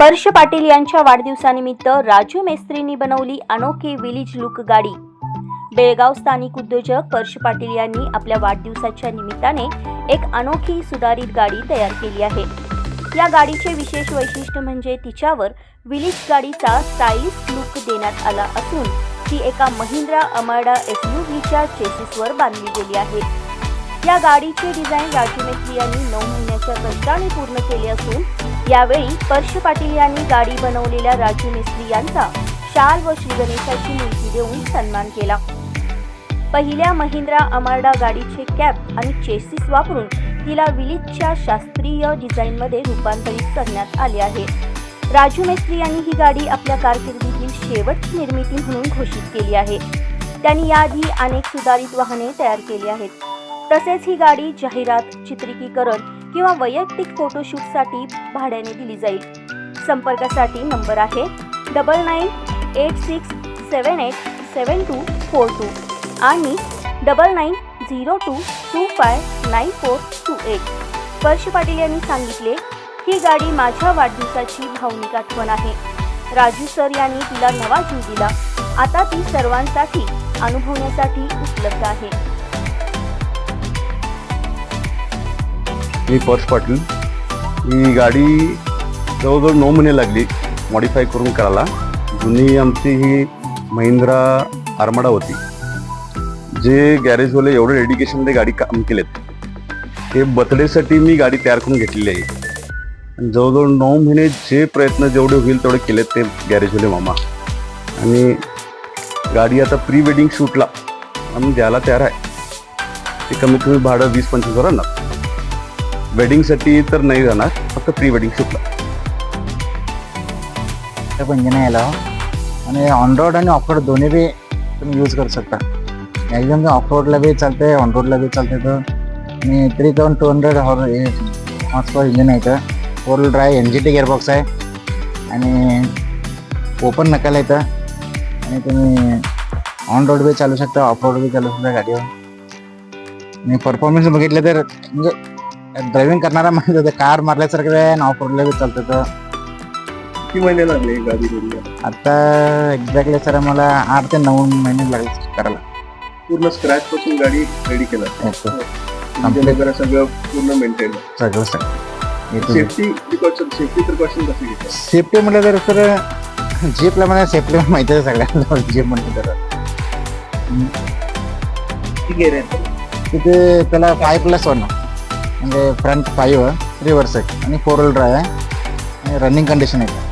पर्श पाटील यांच्या वाढदिवसानिमित्त राजू मेस्त्रींनी बनवली अनोखी विलेज लुक गाडी. बेळगाव स्थानिक उद्योजक पर्श पाटील यांनी आपल्या वाढदिवसाच्या निमित्ताने एक अनोखी सुधारित गाडी तयार केली आहे. या गाडीचे विशेष वैशिष्ट्य म्हणजे तिच्यावर विलेज गाडीचा स्टाईलिश लुक देण्यात आला असून ती एका महिंद्रा अमाडा एस यू व्हीच्या चेसिसवर बांधली गेली आहे. या गाडीचे डिझाईन राजू मेत्री यांनी नऊ महिन्याच्या कष्टाने पूर्ण केले असून यावेळी स्पर्श पाटील यांनी गाडी बनवलेल्या राजू मिस्त्री यांचा शाल व श्रीगणेशाची मूर्ती देऊन सन्मान केला. पहिल्या महिंद्रा अमार्डा गाडीचे कॅप आणि चेसिस वापरून तिला विलिजच्या शास्त्रीय डिझाईनमध्ये रूपांतरित करण्यात आले आहे. राजू मेस्त्री यांनी ही गाडी आपल्या कारकिर्दीतील शेवटची निर्मिती म्हणून घोषित केली आहे. त्यांनी याआधी अनेक सुधारित वाहने तयार केली आहेत. तसेच ही गाडी जाहिरात चित्रिकीकरण किंवा वैयक्तिक फोटोशूटसाठी भाड्याने दिली जाईल. संपर्कासाठी नंबर आहे double nine eight six seven eight seven two four two आणि double nine zero two two five nine four two eight Sparsh Patil यांनी सांगितले ही गाडी माझ्या वाढदिवसाची भावनिक आठवण आहे. राजू सर यांनी तिला नवा जीव दिला. आता ती सर्वांसाठी अनुभवण्यासाठी उपलब्ध आहे. मी पर्श पाटील. ही गाडी जवळजवळ नऊ महिने लागली मॉडीफाय करून करायला. जुनी आमची ही महिंद्रा आरमाडा होती. जे गॅरेजवाले एवढं डेडिकेशनमध्ये गाडी काम केलेत. ते बर्थडेसाठी मी गाडी तयार करून घेतलेली आहे. आणि जवळजवळ नऊ महिने जे प्रयत्न जेवढे होईल तेवढे केलेत ते गॅरेजवाले मामा. आणि गाडी आता प्री वेडिंग शूटला आम्ही द्यायला तयार आहे. ते कमीत कमी भाडं वीस पंचवीस हजार ना वेडिंगसाठी तर नाही जाणार फक्त प्री वेडिंग शूटला त्या पण इंजिन आणि ऑन रोड आणि ऑफ रोड दोन्ही बी तुम्ही यूज करू शकता. मॅक्झिमम ऑफ रोडला बी चालते ऑन रोडला बी चालते तर आणि three thousand two hundred horsepower engine आहे इथं. Four wheel drive N G T gearbox आहे. आणि ओपन नकाल येतं आणि तुम्ही ऑन रोड बी चालू शकता ऑफ रोड बी चालू शकता गाडीवर. आणि परफॉर्मन्स बघितलं तर म्हणजे ड्रायव्हिंग करणारा म्हणजे कार मारल्यासारखं आहे ऑफ रोडला बी चालतं तर. किती महिने लागले गाडी आता एक्झॅक्टली सर मला आठ ते नऊ महिने लागले करायला. पूर्ण स्क्रॅच पासून गाडी रेडी केला. Complete. वगैरे सगळं पूर्ण मेंटेन सगळं sir safety precaution safety precaution कसं घेतात सेफ्टी म्हटलं तर सर जीपला मला सेफ्टी माहिती आहे सगळ्यांना जीप म्हटलं तर. तिथे त्याला फाय प्लस वन म्हणजे फ्रंट फाईव्ह रिव्हर्स आहे आणि फोर व्हील ड्राय आहे. आणि रनिंग कंडिशन आहे.